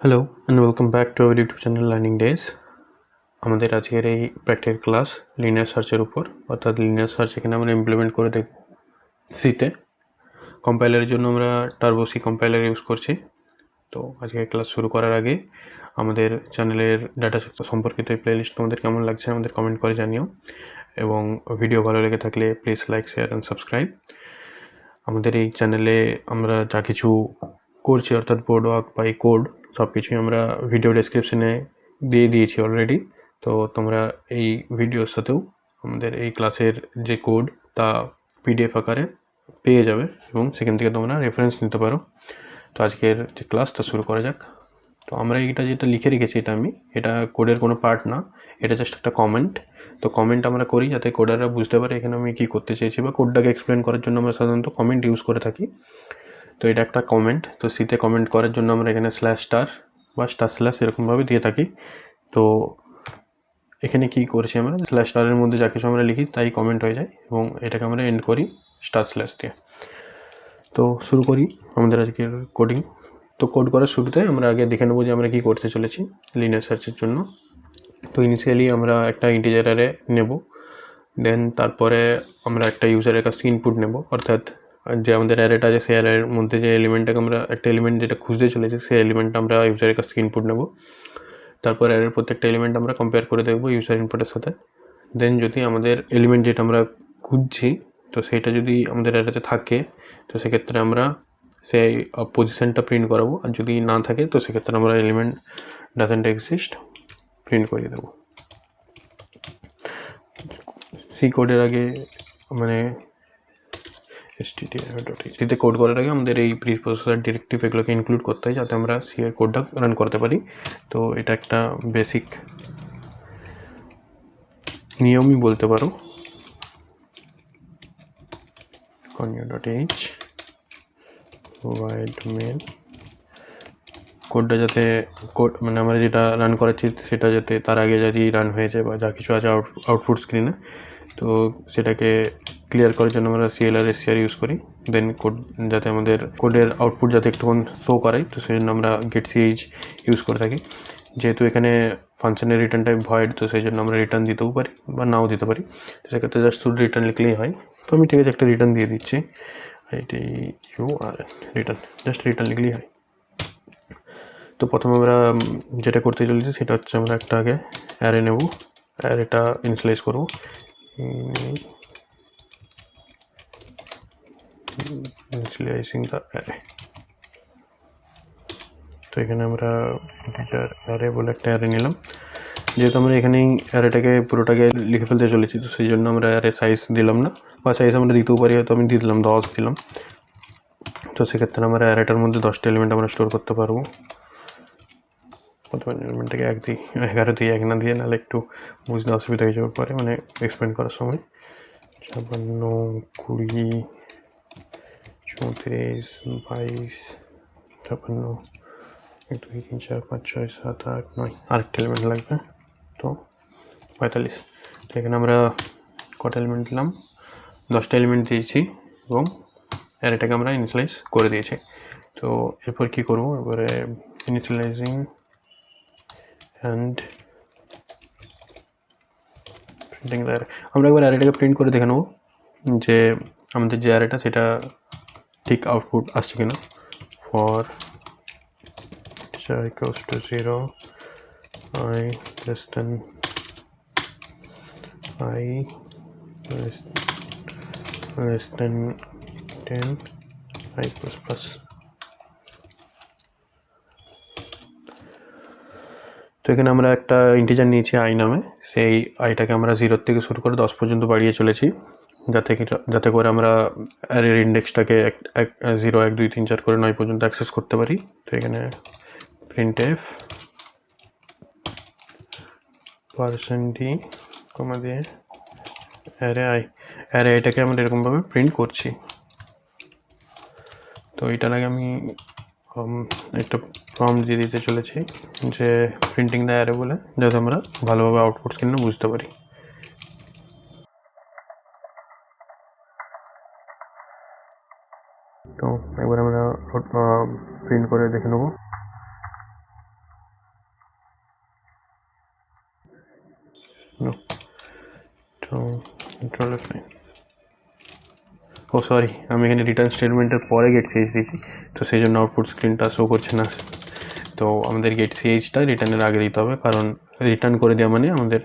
Hello and welcome back to our YouTube channel learning days আমাদের আজকের এই practical class linear সার্চের উপর, অর্থাৎ লিনিয়ার সার্চ এখানে আমরা ইমপ্লিমেন্ট করে দেখব সিতে কম্পাইলারের জন্য আমরা টার্বো সি কম্পাইলার ইউজ করছি। তো আজকে ক্লাস শুরু করার আগে আমাদের চ্যানেলের ডাটা সম্পর্কিত এই প্লেলিস্ট তোমাদের কেমন লাগছে আমাদের কমেন্ট করে জানিও। এবং ভিডিও ভালো লেগে থাকলে please like share and subscribe আমাদের এই চ্যানেলে আমরা যা কিছু করছি, অর্থাৎ বোর্ড ওয়ার্ক বা এই কোড সব কিছুই আমরা ভিডিও ডেসক্রিপশনে দিয়ে দিয়েছি অলরেডি তো তোমরা এই ভিডিওর সাথেও আমাদের এই ক্লাসের যে কোড তা পিডিএফ আকারে পেয়ে যাবে এবং সেখান থেকে তোমরা রেফারেন্স নিতে পারো। তো আজকের যে ক্লাসটা শুরু করা যাক। তো আমরা এইটা যেটা লিখে রেখেছি এটা আমি, এটা কোডের কোনো পার্ট না, এটা জাস্ট একটা কমেন্ট তো কমেন্ট আমরা করি যাতে কোডাররা বুঝতে পারে এখানে আমি কী করতে চেয়েছি বা কোডটাকে এক্সপ্লেন করার জন্য আমরা সাধারণত কমেন্ট ইউজ করে থাকি। তো এটা একটা কমেন্ট তো সিতে কমেন্ট করার জন্য আমরা এখানে স্ল্যাশ স্টার বা স্টার স্ল্যাশ এরকমভাবে দিয়ে থাকি। তো এখানে কি করেছি আমরা? স্ল্যাশ স্টারের মধ্যে যা কিছু আমরা লিখি তাই কমেন্ট হয়ে যায় এবং এটাকে আমরা এন্ড করি স্টার স্ল্যাশ দিয়ে। তো শুরু করি আমাদের আজকের কোডিং তো কোড করার শুরুতে আমরা আগে দেখে নেব যে আমরা কী করতে চলেছি লিনিয়ার সার্চের জন্য। তো ইনিশিয়ালি আমরা একটা ইন্টিজারারে নেব দেন তারপরে আমরা একটা ইউজারের কাছ থেকে ইনপুট নেব, অর্থাৎ যে আমাদের অ্যারেটা আছে, সেই অ্যারের মধ্যে যে এলিমেন্টটাকে আমরা, একটা এলিমেন্ট যেটা খুঁজতে চলেছে, সেই এলিমেন্টটা আমরা ইউজারের কাছ থেকে ইনপুট নেব। তারপর অ্যারের প্রত্যেকটা এলিমেন্ট আমরা কম্পেয়ার করে দেখব ইউজার ইনপুটের সাথে। দেন যদি আমাদের এলিমেন্ট যেটা আমরা খুঁজছি, তো সেইটা যদি আমাদের অ্যারেতে থাকে, তো সেক্ষেত্রে আমরা সেই পজিশনটা প্রিন্ট করাবো। আর যদি না থাকে, তো সেক্ষেত্রে আমরা এলিমেন্ট ডাজেন্ট এক্সিস্ট প্রিন্ট করিয়ে দেবো। সি কোডের আগে মানে এসটিটিআই কোড করার আগে আমাদের এই প্রি প্রসেসর ডিরেক্টিভ এগুলোকে ইনক্লুড করতে হয় যাতে আমরা সি এর কোডটা রান করতে পারি। তো এটা একটা বেসিক নিয়মই বলতে পারো। Conio dot H wide mail কোডটা যাতে কোড মানে আমরা যেটা রান করাচ্ছি সেটা যাতে তার আগে যদি রান হয়েছে বা যা কিছু আছে আউট আউটপুট স্ক্রিনে তো সেটাকে ক্লিয়ার করার জন্য আমরা সিএলআর এসিআর ইউজ করি। দেন কোড যাতে আমাদের কোডের আউটপুট যাতে একটুক্ষণ শো করাই তো সেই জন্য আমরা গেট সিএইচ ইউজ করে থাকি। যেহেতু এখানে ফাংশনের রিটার্ন টাইপ ভয়েড তো সেই জন্য আমরা রিটার্ন দিতেও পারি বা নাও দিতে পারি। তো সেক্ষেত্রে জাস্ট শুধু রিটার্ন লিখলেই হয়। তো আমি ঠিক আছে একটা রিটার্ন দিয়ে দিচ্ছি। It you are return just return লিখলেই হয়। তো প্রথমে আমরা যেটা করতে চলেছি, সেটা হচ্ছে আমরা একটা আগে অ্যারে নেব। অ্যারেটা ইনিশিয়ালাইজ করব। ইনিশিয়ালাইজিং দ্য অ্যারে তো এখানে আমরা ইন্টিজার অ্যারে বলে একটা অ্যারে নিলাম যেহেতু আমরা এখানেই অ্যারেটাকে পুরোটাকে লিখে ফেলতে চলেছি তো সেই জন্য আমরা অ্যারে সাইজ দিলাম না বা সাইজ আমরা দিতেও পারি হয়তো আমি দিয়ে দিলাম দশ দিলাম তো সেক্ষেত্রে আমরা অ্যারেটার মধ্যে দশটা এলিমেন্ট আমরা স্টোর করতে পারব প্রথমে এক দিই এগারো দিয়ে এক না দিয়ে নাহলে একটু বুঝতে অসুবিধা হয়ে যাবে পরে মানে এক্সপ্লেন করার সময়। ছাপান্ন, কুড়ি, চৌত্রিশ, বাইশ, ছাপান্ন এক দুই তিন, চার, পাঁচ, ছয়, সাত, আট, নয়, আরেকটা এলিমেন্ট লাগবে, তো পঁয়তাল্লিশ। তো এখানে আমরা কটা এলিমেন্ট দিলাম দশটা এলিমেন্ট দিয়েছি এবং অ্যারেটাকে আমরা ইনিশিয়ালাইজ করে দিয়েছি। তো এরপর কী করব? এবারে ইনিশিয়ালাইজিং অ্যান্ড প্রিন্টিং দ্য আমরা একবার অ্যারেটাকে প্রিন্ট করে দেখে নেব যে আমাদের যে অ্যারেটা সেটা ঠিক আউটপুট আসছে কিনা। For equals to 0 i less than i less, less than 10 i plus plus তো এখানে আমরা একটা ইন্টিজার নিয়েছি আই নামে। সেই আইটাকে আমরা জিরোর থেকে শুরু করে দশ পর্যন্ত বাড়িয়ে চলেছি। যাতে যাতে করে আমরা অ্যারের ইন্ডেক্সটাকে এক এক জিরো এক, দুই, তিন, চার করে নয় পর্যন্ত অ্যাক্সেস করতে পারি। তো এখানে printf পার্সেন্ট ডি কমা দিয়ে অ্যারে আই অ্যারে আইটাকে আমরা এরকমভাবে প্রিন্ট করছি। তো এটার আগে আমি একটা ফর্ম দিয়ে দিতে চলেছি যে প্রিন্টিং দ্য অ্যারে বলে, যাতে আমরা ভালোভাবে আউটপুট স্ক্রিনে বুঝতে পারি। তো একবার আমরা প্রিন্ট করে দেখে নেব। ও সরি oh, আমি এখানে রিটার্ন স্টেটমেন্টের পরে গেট খেয়েছি তো সেই জন্য আউটপুট স্ক্রিনটা শো করছে না। তো আমাদের গেট সিএইচটা রিটার্নের আগে দিতে হবে, কারণ রিটার্ন করে দেওয়া মানে আমাদের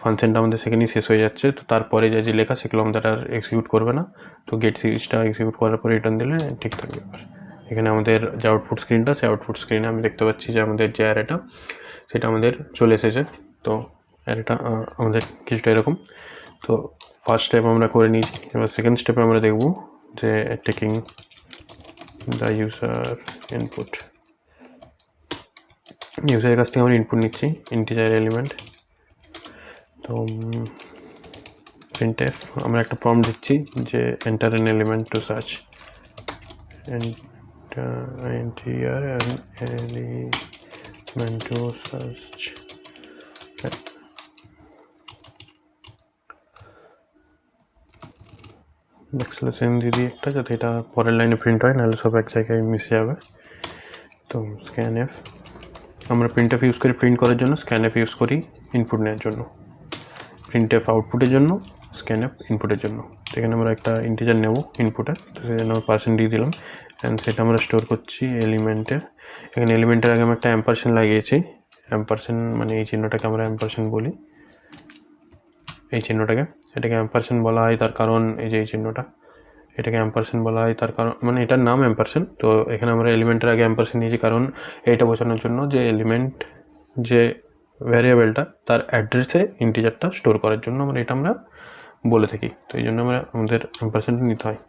ফাংশনটা আমাদের সেখানেই শেষ হয়ে যাচ্ছে। তো তারপরে যা, যে লেখা সেগুলো আমাদের আর এক্সিকিউট করবে না। তো গেট সিরিজটা এক্সিকিউট করার পর রিটার্ন দিলে ঠিক থাকবে। এখানে আমাদের যে আউটপুট স্ক্রিনটা সেই আউটপুট স্ক্রিনে আমি দেখতে পাচ্ছি যে আমাদের যে অ্যারেটা সেটা আমাদের চলে এসেছে। তো অ্যারেটা আমাদের কিছুটা এরকম। তো ফার্স্ট স্টেপ আমরা করে নিয়েছি। এবার সেকেন্ড স্টেপে আমরা দেখব যে টেকিং দ্য ইউজার ইনপুট ইউজারের কাছ থেকে আমরা ইনপুট নিচ্ছি ইন্টিজার এলিমেন্ট তো প্রিন্ট এফ আমরা একটা প্রম্পট দিচ্ছি যে enter N element to search enter element to search backslash N দিয়ে একটা, যাতে এটা পরের লাইনে প্রিন্ট হয়, নাহলে সব এক জায়গায় মিশে যাবে। তো স্ক্যান এফ আমরা প্রিন্ট এফ ইউজ করি প্রিন্ট করার জন্য স্ক্যান এফ ইউজ করি ইনপুট নেওয়ার জন্য। প্রিন্ট এফ আউটপুটের জন্য স্ক্যান এফ ইনপুটের জন্য। সেখানে আমরা একটা ইন্টিজার নেব ইনপুটে তো সেই জন্য পার্সেন্ট দিলাম। অ্যান্ড সেটা আমরা স্টোর করছি এলিমেন্টে এখানে এলিমেন্টের আগে আমি একটা অ্যাম্পারসেন্ট লাগিয়েছি। অ্যাম্পারসেন্ট মানে এই চিহ্নটাকে আমরা অ্যাম্পারসেন্ট বলি। এই চিহ্নটাকে। এটাকে অ্যাম্পারসেন্ট বলা হয়, তার কারণ এই যে এই চিহ্নটা। এটাকে অ্যাম্পারসেন্ট বলা হয়, তার কারণ মানে এটার নাম অ্যাম্পারসেন্ট তো এখানে আমরা এলিমেন্টের আগে অ্যাম্পারসেন্ট নিয়েছি, কারণ এটা বোঝানোর জন্য যে এলিমেন্ট যে ভ্যারিয়েবলটা তার অ্যাড্রেসে ইন্টিজারটা স্টোর করার জন্য আমরা এটা আমরা বলে থাকি। তো এই জন্য আমরা আমাদের অ্যাম্পারসেন্ট নিতে হয়।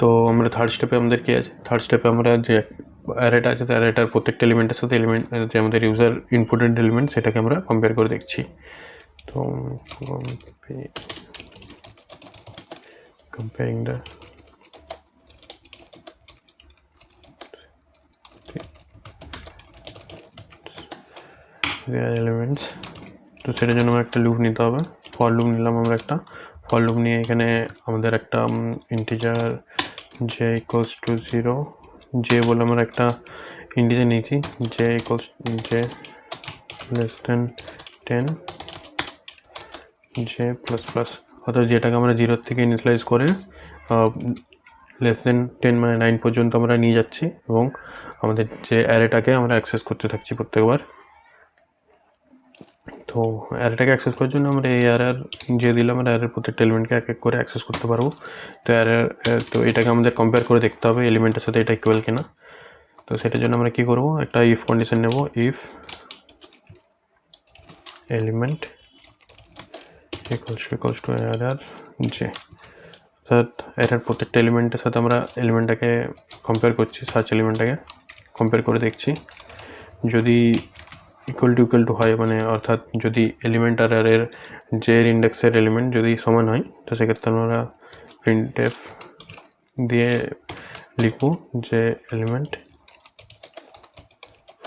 তো আমরা থার্ড স্টেপে আমাদের কী আছে? থার্ড স্টেপে আমরা যে অ্যারেটা আছে অ্যারেটার প্রত্যেকটা এলিমেন্টের সাথে এলিমেন্ট যে আমাদের ইউজার ইনপুটেড এলিমেন্ট সেটাকে আমরা কম্পেয়ার করে দেখছি। তো কম্পেয়ারিং দ্য এলিমেন্টস তো সেটার জন্য আমরা একটা লুপ নিতে হবে ফর লুপ নিলাম আমরা একটা ফর লুপ নিয়ে এখানে আমাদের একটা integer J equals to zero J বলে আমরা একটা ইন্টিজার নিয়েছি J equals J less than ten J plus plus অর্থাৎ যেটাকে আমরা জিরোর থেকে ইনিশিয়ালাইজ করে লেস দেন টেন মানে নাইন পর্যন্ত আমরা নিয়ে যাচ্ছি এবং আমাদের যে অ্যারেটাকে আমরা অ্যাক্সেস করতে থাকছি প্রত্যেকবার। তো অ্যারেটাকে অ্যাক্সেস করার জন্য আমরা এই অ্যারের যে দিলাম, আমরা অ্যারের প্রত্যেকটা এলিমেন্টকে এক এক করে অ্যাক্সেস করতে পারব। তো অ্যারের তো এটাকে আমাদের কম্পেয়ার করে দেখতে হবে এলিমেন্টের সাথে এটা ইকুয়াল কিনা। তো সেটার জন্য আমরা কী করব? একটা ইফ কন্ডিশন নেব if element equals equals to অ্যারার J. অর্থাৎ এটার প্রত্যেকটা এলিমেন্টের সাথে আমরা এলিমেন্টটাকে কম্পেয়ার করছি সার্চ এলিমেন্টটাকে কম্পেয়ার করে দেখছি। যদি ইকুয়াল টু ইকুয়াল টু হয় মানে অর্থাৎ যদি এলিমেন্ট আর এর যে ইন্ডেক্সের এলিমেন্ট যদি সমান হয়, তো সেক্ষেত্রে আমরা প্রিন্ট এফ দিয়ে লিখব যে element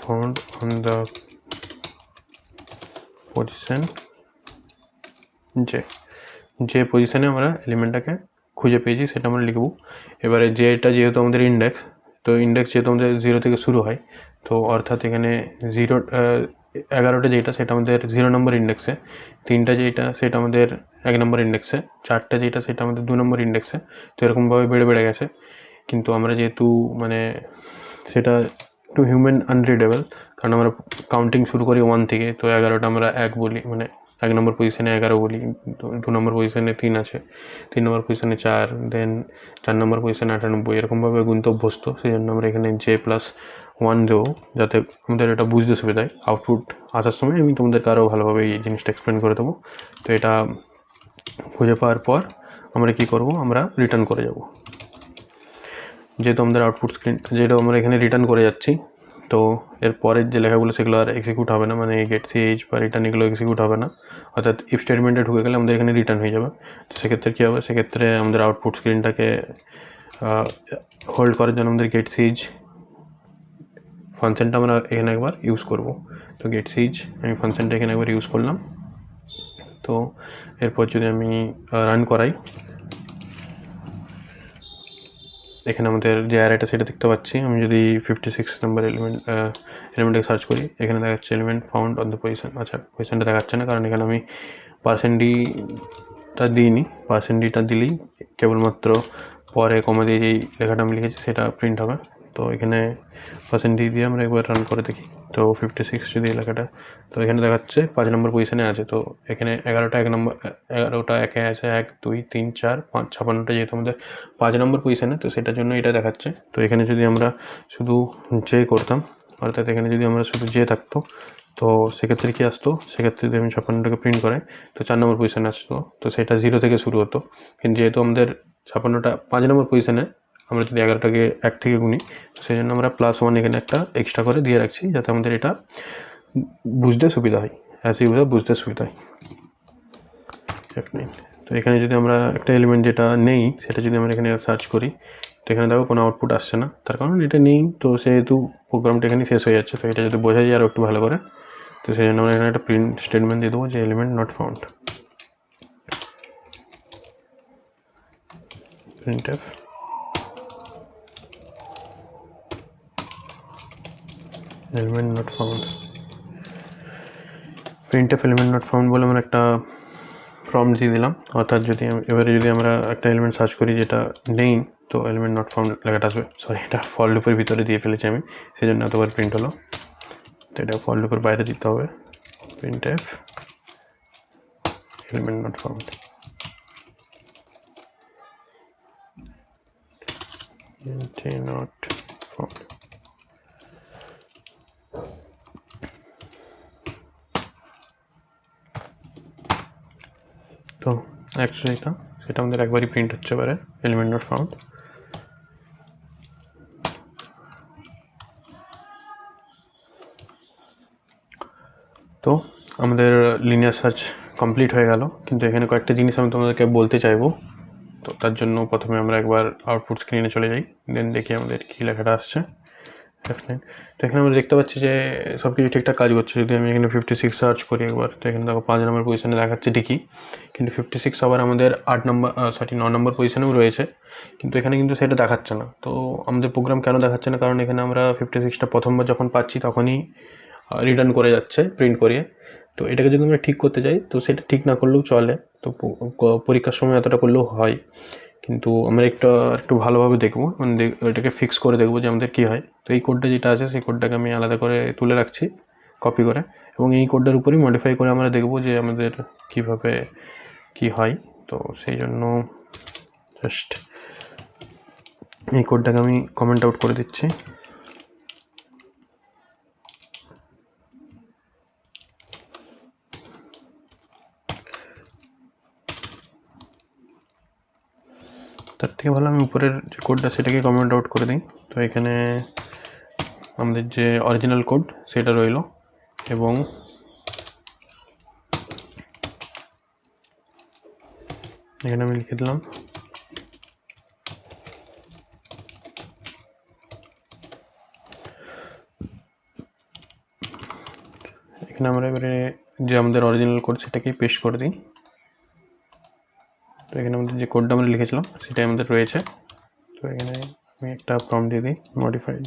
found on the position যে যে পজিশনে আমরা এলিমেন্টটাকে খুঁজে পেয়েছি, সেটা আমরা লিখব। এবারে যেটা যেহেতু আমাদের ইন্ডেক্স তো ইন্ডেক্স যেহেতু আমাদের জিরো থেকে শুরু হয়, তো অর্থাৎ এখানে জিরো এগারোটা যেটা, সেটা আমাদের জিরো নম্বর ইন্ডেক্সে তিনটা যেটা, সেটা আমাদের এক নম্বর ইন্ডেক্সে চারটা যেটা, সেটা আমাদের দু নম্বর ইন্ডেক্সে তো এরকমভাবে বেড়ে বেড়ে গেছে। কিন্তু আমরা যেহেতু মানে সেটা একটু হিউম্যান আনরিডেবল কারণ আমরা কাউন্টিং শুরু করি ওয়ান থেকে, তো এগারোটা আমরা এক বলি মানে এক নম্বর পজিশনে এগারো তো দু নম্বর পজিশনে তিন আছে। তিন নম্বর পজিশনে চার দেন চার নম্বর পজিশনে আটানব্বই। এরকমভাবে গুনতে অভ্যস্ত সেই জন্য আমরা এখানে জে প্লাস ওয়ান দেবো, যাতে আমাদের এটা বুঝতে সুবিধা হয়। আউটপুট আসার সময় আমি তোমাদেরকে আরও ভালোভাবে এই জিনিসটা এক্সপ্লেন করে দেবো। তো এটা খুঁজে পাওয়ার পর আমরা কি করব? আমরা রিটার্ন করে যাব। যেহেতু আমাদের আউটপুট স্ক্রিন যেটা আমরা এখানে রিটার্ন করে যাচ্ছি তো এর পরের যে লেখাগুলো সেগুলো আর এক্সিকিউট হবে না মানে গেট সিএইচ বা রিটার্ন এগুলো এক্সিকিউট হবে না। অর্থাৎ ইফ স্টেটমেন্টে ঢুকে গেলে আমাদের এখানে রিটার্ন হয়ে যাবে। তো সেক্ষেত্রে কী হবে? সেক্ষেত্রে আমাদের আউটপুট স্ক্রিনটাকে হোল্ড করার জন্য আমাদের গেট সিএইচ ফাংশনটা আমরা এখানে একবার ইউজ করব। তো গেট সিজ আমি ফাংশনটা এখানে একবার ইউজ করলাম। তো এরপর যদি আমি রান করাই এখানে আমাদের যে অ্যারেটা সেটা দেখতে পাচ্ছি। আমি যদি ফিফটি সিক্স নাম্বার এলিমেন্ট এলিমেন্টকে সার্চ করি, এখানে দেখা যাচ্ছে element found on the position আচ্ছা পজিশনটা দেখাচ্ছে না, কারণ এখানে আমি পার্সেন্টিটা দিইনি। পার্সেন্টিটা দিলেই কেবলমাত্র পরে কমে দিয়ে যেই লেখাটা আমি লিখেছি, সেটা প্রিন্ট হবে। তো এখানে পার্সেন্টেজ দিয়ে আমরা একবার রান করে দেখি। তো ফিফটি সিক্স যদি এলাকাটা, তো এখানে দেখাচ্ছে পাঁচ নম্বর পজিশনে আছে। তো এখানে এগারোটা এক নম্বর এগারোটা একে আছে এক, দুই, তিন, চার, পাঁচ, ছাপান্নটা যেহেতু আমাদের পাঁচ নম্বর পজিশনে তো সেটার জন্য এটা দেখাচ্ছে। তো এখানে যদি আমরা শুধু জে করতাম, অর্থাৎ এখানে যদি আমরা শুধু জে থাকতো, তো সেক্ষেত্রে কী আসতো? সেক্ষেত্রে যদি আমি ছাপান্নটাকে প্রিন্ট করাই, তো চার নম্বর পজিশনে আসতো। তো সেটা জিরো থেকে শুরু হতো। কিন্তু যেহেতু আমাদের ছাপান্নটা পাঁচ নম্বর পজিশনে আমরা যদি এগারোটাকে এক থেকে গুনি, সেই জন্য আমরা প্লাস ওয়ান এখানে একটা এক্সট্রা করে দিয়ে রাখছি যাতে আমাদের এটা বুঝতে সুবিধা হয়। অ্যাজ ইউজার বুঝতে সুবিধা হয়। F9 তো এখানে যদি আমরা একটা এলিমেন্ট যেটা নেই, সেটা যদি আমরা এখানে সার্চ করি, তো এখানে দেখো কোনো আউটপুট আসছে না। তার কারণ এটা নেই, তো সেহেতু প্রোগ্রামটা এখানে শেষ হয়ে যাচ্ছে। তো এটা যদি বোঝা যায় আরও একটু ভালো করে, তো সেই জন্য আমরা এখানে একটা প্রিন্ট স্টেটমেন্ট দিয়ে দেবো যে element not found print element not found print F element not found বলে আমরা একটা ফর্ম দিয়ে দিলাম। অর্থাৎ যদি এবারে যদি আমরা একটা এলিমেন্ট সার্চ করি যেটা নেই, তো এলিমেন্ট নট ফাউন্ড লেখাটা আসবে। সরি এটা ফল লুপের ভিতরে দিয়ে ফেলেছি আমি সেই জন্য এতবার প্রিন্ট হলো। তো এটা ফল লুপের বাইরে দিতে হবে। Print F element not found not found তো অ্যাকচুয়ালি এটা, সেটা আমাদের একবারই প্রিন্ট হচ্ছে এবারে এলিমেন্ট নট ফাউন্ড তো আমাদের লিনিয়ার সার্চ কমপ্লিট হয়ে গেল, কিন্তু এখানে কয়েকটা জিনিস আমি তোমাদেরকে বলতে চাইব। তো তার জন্য প্রথমে আমরা একবার আউটপুট স্ক্রিনে চলে যাই দেন দেখি আমাদের কী লেখাটা আসছে। নাইন তো এখানে আমরা দেখতে পাচ্ছি যে সব কিছু ঠিকঠাক কাজ করছে। যদি আমি এখানে ফিফটি সিক্স সার্চ করি একবার, তো এখানে দেখো পাঁচ নম্বর পজিশনে দেখাচ্ছে ঠিকই কিন্তু ফিফটি সিক্স আবার আমাদের আট নম্বর সরি ন নম্বর পজিশনেও রয়েছে। কিন্তু এখানে কিন্তু সেটা দেখাচ্ছে না। তো আমাদের প্রোগ্রাম কেন দেখাচ্ছে না? কারণ এখানে আমরা ফিফটি সিক্সটা প্রথমবার যখন পাচ্ছি, তখনই রিটার্ন করে যাচ্ছে প্রিন্ট করিয়ে। তো এটাকে যদি আমরা ঠিক করতে চাই তো সেটা ঠিক না করলেও চলে। তো পরীক্ষার সময় এতটা করলেও হয়। কিন্তু আমরা একটু একটু ভালোভাবে দেখব। মানে এটাকে ফিক্স করে দেখব যে আমাদের কী হয়। তো এই কোডটা যেটা আছে, সেই কোডটাকে আমি আলাদা করে তুলে রাখছি কপি করে। এবং এই কোডটার উপরেই মডিফাই করে আমরা দেখব যে আমাদের কীভাবে কি হয়। তো সেই জন্য জাস্ট এই কোডটাকে আমি কমেন্ট আউট করে দিচ্ছি। তার থেকে ভালো আমি উপরের যে কোডটা সেটাকে কমেন্ট আউট করে দিই। তো এখানে আমাদের যে অরিজিনাল কোড সেটা রইল এবং এখানে আমি লিখে দিলাম। এখানে আমরা এবারে যে আমাদের অরিজিনাল কোড সেটাকেই পেস্ট করে দিই। তো এখানে আমাদের যে কোডটা আমরা লিখেছিলাম, সেটাই আমাদের রয়েছে। তো এখানে আমি একটা ফর্ম দিয়ে দিই মডিফাইড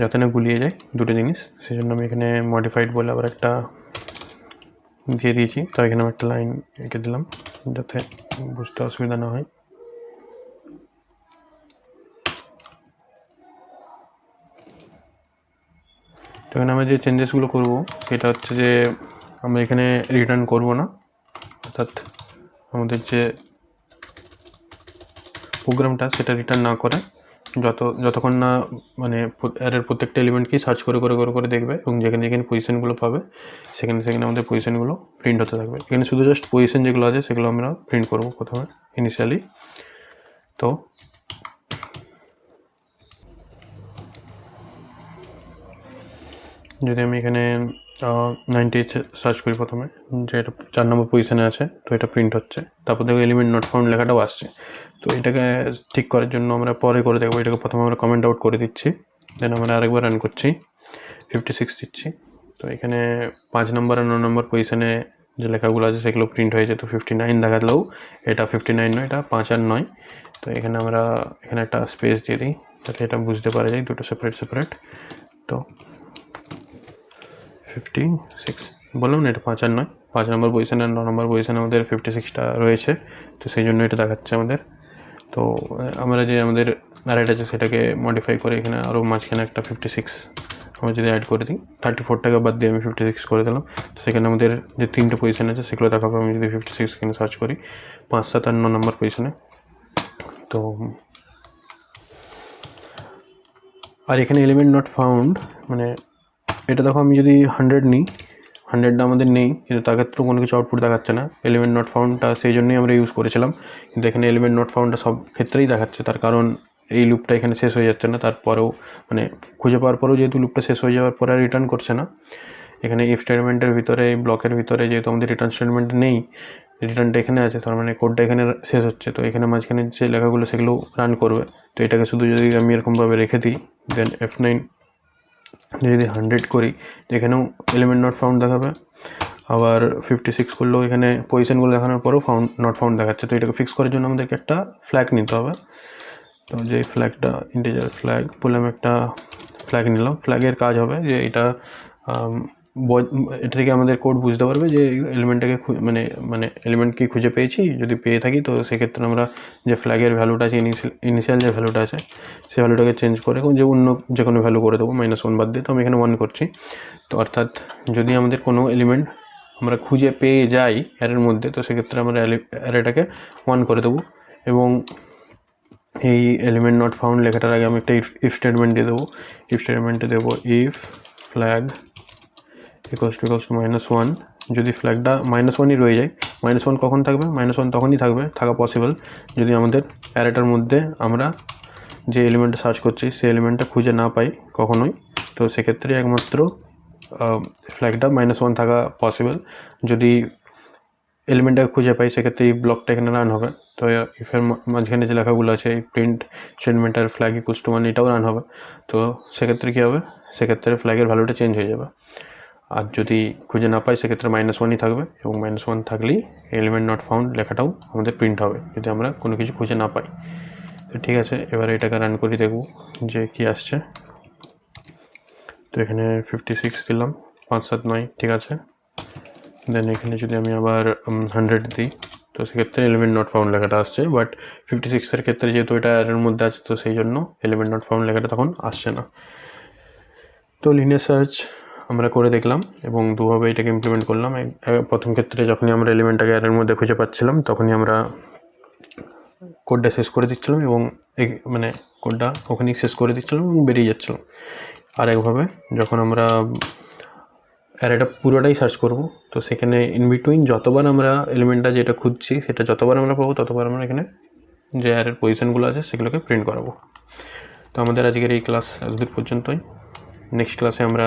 যাতে না গুলিয়ে যায় দুটো জিনিস সেই জন্য আমি এখানে মডিফাইড বলে আবার একটা দিয়ে দিয়েছি। তো এখানে আমি একটা লাইন এঁকে দিলাম, যাতে বুঝতে অসুবিধা না হয়। তো এখানে আমরা যে চেঞ্জেসগুলো করব, সেটা হচ্ছে যে আমরা এখানে রিটার্ন করব না। অর্থাৎ আমাদের যে প্রোগ্রামটা সেটা রিটার্ন না করে যত, যতক্ষণ না মানে এর প্রত্যেকটা এলিমেন্টকেই সার্চ করে করে করে করে দেখবে এবং যেখানে যেখানে পজিশনগুলো পাবে, সেখানে সেখানে আমাদের পজিশনগুলো প্রিন্ট হতে থাকবে। এখানে শুধু জাস্ট পজিশন যেগুলো আছে, সেগুলো আমরা প্রিন্ট করব প্রথমে ইনিশিয়ালি তো যদি আমি এখানে নাইনটি সার্চ করি প্রথমে, যে এটা চার নম্বর পজিশনে আছে, তো এটা প্রিন্ট হচ্ছে। তারপর দেখো এলিমেন্ট নট ফাউন্ড লেখাটাও আসছে। তো এটাকে ঠিক করার জন্য আমরা পরে করে দেখব, এটাকে প্রথমে আমরা কমেন্ট আউট করে দিচ্ছি। দেন আমরা আরেকবার রান করছি ফিফটি সিক্স দিচ্ছি। তো এখানে পাঁচ নম্বর আর ন নম্বর পজিশনে যে লেখাগুলো আছে, সেগুলো প্রিন্ট হয়েছে, তো ফিফটি নাইন দেখালেও এটা ফিফটি নাইন নয়, এটা পাঁচ আর নয়। তো এখানে আমরা, এখানে একটা স্পেস দিয়ে দিই, যাতে এটা বুঝতে পারা যায়, দুটো সেপারেট সেপারেট তো ফিফটি সিক্স বললাম না, এটা পাঁচ আর নয়। পাঁচ নম্বর পজিশন আর ন নম্বর পজিশনে আমাদের ফিফটি সিক্সটা রয়েছে। তো সেই জন্য এটা দেখাচ্ছে আমাদের। তো আমরা যে আমাদের অ্যারেট আছে, সেটাকে মডিফাই করে এখানে আরও মাঝখানে একটা ফিফটি সিক্স আমরা যদি অ্যাড করে দিই থার্টি ফোর টাকা বাদ দিয়ে আমি ফিফটি সিক্স করে দিলাম। তো সেখানে আমাদের যে তিনটে পজিশন আছে, সেগুলো দেখাবো আমি যদি ফিফটি সিক্স এখানে সার্চ করি। পাঁচ, সাত আর ন নম্বর পজিশনে তো, আর এখানে এলিমেন্ট নট ফাউন্ড মানে এটা দেখো আমি যদি হান্ড্রেড নিই হান্ড্রেডটা আমাদের নেই, কিন্তু তার ক্ষেত্রেও কোনো কিছু আউটপুট দেখাচ্ছে না। এলিমেন্ট নট ফাউন্ডটা সেই জন্যই আমরা ইউজ করেছিলাম। কিন্তু এখানে এলিমেন্ট নট ফাউন্ডটা সব ক্ষেত্রেই দেখাচ্ছে, তার কারণ এই লুপটা এখানে শেষ হয়ে যাচ্ছে না। তারপরেও মানে খুঁজে পাওয়ার পরেও যেহেতু লুপটা শেষ হয়ে যাওয়ার পরে আর রিটার্ন করছে না। এখানে ইফ স্টেটমেন্টের ভিতরে ব্লকের ভিতরে যেহেতু আমাদের রিটার্ন স্টেটমেন্ট নেই রিটার্নটা এখানে আছে, তার মানে কোডটা এখানে শেষ হচ্ছে। তো এখানে মাঝখানে যে লেখাগুলো সেগুলো রান করবে। তো এটাকে শুধু যদি আমি এরকমভাবে রেখে দিই দেন এফ নাইন যদি হান্ড্রেড করি, এখানেও এলিমেন্ট নট ফাউন্ড দেখাবে। আবার ফিফটি সিক্স করলেও এখানে পজিশানগুলো দেখানোর পরেও ফাউন্ড নট ফাউন্ড দেখাচ্ছে। তো এটাকে ফিক্স করার জন্য আমাদেরকে একটা ফ্ল্যাগ নিতে হবে। তো যে ফ্ল্যাগটা ইন্টিজার ফ্ল্যাগ বলে একটা ফ্ল্যাগ নিলাম। ফ্ল্যাগের কাজ হবে যে এটা এটা থেকে আমাদের কোড বুঝতে পারবে যে এলিমেন্টটাকে মানে মানে এলিমেন্ট কি খুঁজে পেয়েছি। যদি পেয়ে থাকি তো সেক্ষেত্রে আমরা যে ফ্ল্যাগের ভ্যালুটা আছে ইনিশিয়াল যে ভ্যালুটা আছে সেই ভ্যালুটাকে চেঞ্জ করে যে অন্য যে কোনো ভ্যালু করে দেবো মাইনাস ওয়ান বাদ দিয়ে, তো আমি এখানে ওয়ান করছি। তো অর্থাৎ যদি আমাদের কোনো এলিমেন্ট আমরা খুঁজে পেয়ে যাই অ্যারের মধ্যে, তো সেক্ষেত্রে আমরা অ্যারেটাকে ওয়ান করে দেবো। এবং এই এলিমেন্ট নট ফাউন্ড লেখাটার আগে আমি একটা ইফ ইফ স্টেটমেন্ট দিয়ে দেবো। ইফ স্টেটমেন্টে দেবো if flag equals to equals to minus one যদি ফ্ল্যাগটা মাইনাস ওয়ানই রয়ে যায় মাইনাস ওয়ান কখন থাকবে? মাইনাস ওয়ান তখনই থাকবে, থাকা পসিবল যদি আমাদের অ্যারেটার মধ্যে আমরা যে এলিমেন্টটা সার্চ করছি, সেই এলিমেন্টটা খুঁজে না পাই কখনোই, তো সেক্ষেত্রে একমাত্র ফ্ল্যাগটা মাইনাস ওয়ান থাকা পসিবল যদি এলিমেন্টটাকে খুঁজে পাই, সেক্ষেত্রে এই ব্লকটা এখানে রান হবে। তো ইফের মাঝখানে যে লেখাগুলো আছে, এই প্রিন্ট স্টেটমেন্ট আর ফ্ল্যাগ ইকুয়ালস টু ওয়ান এটাও রান হবে। তো সেক্ষেত্রে কী হবে? সেক্ষেত্রে ফ্ল্যাগের ভ্যালুটা চেঞ্জ হয়ে যাবে। আর যদি খুঁজে না পাই, সেক্ষেত্রে মাইনাস ওয়ানই থাকবে এবং মাইনাস ওয়ান থাকলেই এলিমেন্ট নট ফাউন্ড লেখাটাও আমাদের প্রিন্ট হবে যদি আমরা কোনো কিছু খুঁজে না পাই। তো ঠিক আছে, এবারে এটাকে রান করি, দেখব যে কী আসছে। তো এখানে ফিফটি সিক্স দিলাম, পাঁচ সাত নয়, ঠিক আছে। দেন এখানে যদি আমি আবার হান্ড্রেড দিই, তো সেক্ষেত্রে এলিমেন্ট নট ফাউন্ড লেখাটা আসছে। বাট ফিফটি সিক্সের ক্ষেত্রে যেহেতু এটা এর মধ্যে আছে, তো সেই জন্য এলিমেন্ট নট ফাউন্ড লেখাটা তখন আসছে না। তো লিনিয়ার সার্চ আমরা করে দেখলাম এবং দুভাবে এটাকে ইমপ্লিমেন্ট করলাম। প্রথম ক্ষেত্রে যখনই আমরা এলিমেন্টটাকে অ্যারের মধ্যে খুঁজে পাচ্ছিলাম, তখনই আমরা কোডটা শেষ করে দিচ্ছিলাম এবং মানে কোডটা ওখানেই শেষ করে দিচ্ছিলাম এবং বেরিয়ে যাচ্ছিলাম। আর একভাবে যখন আমরা অ্যারেটা পুরোটাই সার্চ করব, তো সেখানে ইন বিটুইন যতবার আমরা এলিমেন্টটা যেটা খুঁজছি, সেটা যতবার আমরা পাবো, ততবার আমরা এখানে যে অ্যারের পজিশনগুলো আছে, সেগুলোকে প্রিন্ট করাবো। তো আমাদের আজকের এই ক্লাস এতদূর পর্যন্তই। নেক্সট ক্লাসে আমরা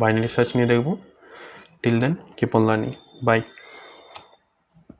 বাইনারি সার্চ নিয়ে দেখব। Till then keep on learning bye